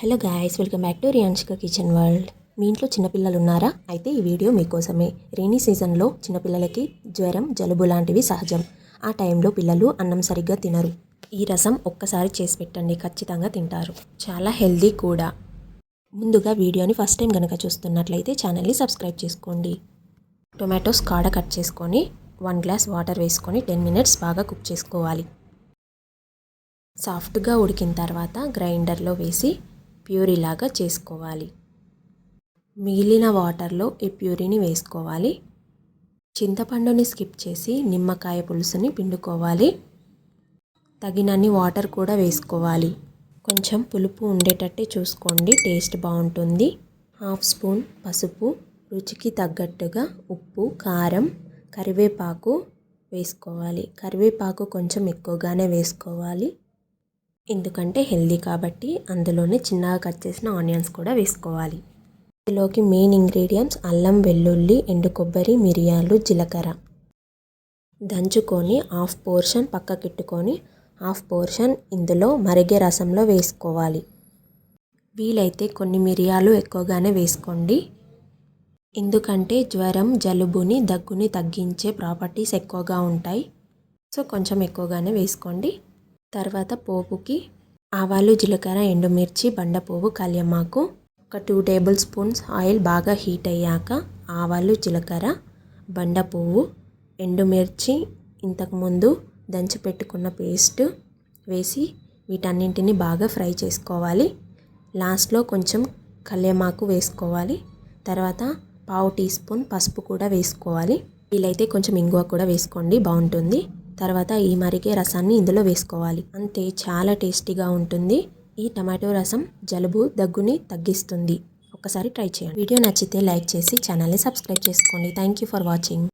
Hello guys welcome back to Riyanshika kitchen world మీ ఇంట్లో చిన్నపిల్లలు ఉన్నారా? అయితే ఈ వీడియో మీకోసమే. రెయినీ సీజన్లో చిన్నపిల్లలకి జ్వరం జలుబు లాంటివి సహజం. ఆ టైంలో పిల్లలు అన్నం సరిగ్గా తినరు. ఈ రసం ఒక్కసారి చేసి పెట్టండి ఖచ్చితంగా తింటారు. చాలా హెల్దీ కూడా. ముందుగా వీడియోని ఫస్ట్ టైం కనుక చూస్తున్నట్లయితే ఛానల్ని సబ్స్క్రైబ్ చేసుకోండి. టొమాటోస్ కాడ కట్ చేసుకొని వన్ గ్లాస్ వాటర్ వేసుకొని టెన్ మినిట్స్ బాగా కుక్ చేసుకోవాలి. సాఫ్ట్గా ఉడికిన తర్వాత గ్రైండర్లో వేసి ప్యూరీలాగా చేసుకోవాలి. మిగిలిన వాటర్లో ఈ ప్యూరీని వేసుకోవాలి. చింతపండుని స్కిప్ చేసి నిమ్మకాయ పులుసుని పిండుకోవాలి. తగినన్ని వాటర్ కూడా వేసుకోవాలి. కొంచెం పులుపు ఉండేటట్టే చూసుకోండి టేస్ట్ బాగుంటుంది. హాఫ్ స్పూన్ పసుపు రుచికి తగ్గట్టుగా ఉప్పు కారం కరివేపాకు వేసుకోవాలి. కరివేపాకు కొంచెం ఎక్కువగానే వేసుకోవాలి. ఎందుకంటే హెల్దీ కాబట్టి అందులోనే చిన్నగా కట్ చేసిన ఆనియన్స్ కూడా వేసుకోవాలి. ఇందులోకి మెయిన్ ఇంగ్రీడియంట్స్ అల్లం వెల్లుల్లి ఎండు కొబ్బరి మిరియాలు జీలకర్ర. దంచుకొని హాఫ్ పోర్షన్ పక్కకిట్టుకొని హాఫ్ పోర్షన్ ఇందులో మరిగే రసంలో వేసుకోవాలి. వీలైతే కొన్ని మిరియాలు ఎక్కువగానే వేసుకోండి. ఎందుకంటే జ్వరం జలుబుని దగ్గుని తగ్గించే ప్రాపర్టీస్ ఎక్కువగా ఉంటాయి. సో కొంచెం ఎక్కువగానే వేసుకోండి. తర్వాత పోపుకి ఆవాలు జీలకర్ర ఎండుమిర్చి బండపువ్వు కళ్యమాకు ఒక టూ టేబుల్ స్పూన్స్ ఆయిల్ బాగా హీట్ అయ్యాక ఆవాలు జీలకర్ర బండ పువ్వు ఎండుమిర్చి ఇంతకుముందు దంచి పెట్టుకున్న పేస్ట్ వేసి వీటన్నింటిని బాగా ఫ్రై చేసుకోవాలి. లాస్ట్లో కొంచెం కల్యమాకు వేసుకోవాలి. తర్వాత పావు టీ స్పూన్ పసుపు కూడా వేసుకోవాలి. వీలైతే కొంచెం ఇంగువ కూడా వేసుకోండి బాగుంటుంది. తర్వాత ఈ మరిగే రసాన్ని ఇందులో వేసుకోవాలి. అంతే చాలా టేస్టీగా ఉంటుంది. ఈ టమాటో రసం జలుబు దగ్గుని తగ్గిస్తుంది. ఒకసారి ట్రై చేయండి. వీడియో నచ్చితే లైక్ చేసి ఛానల్ని సబ్స్క్రైబ్ చేసుకోండి. Thank you for watching.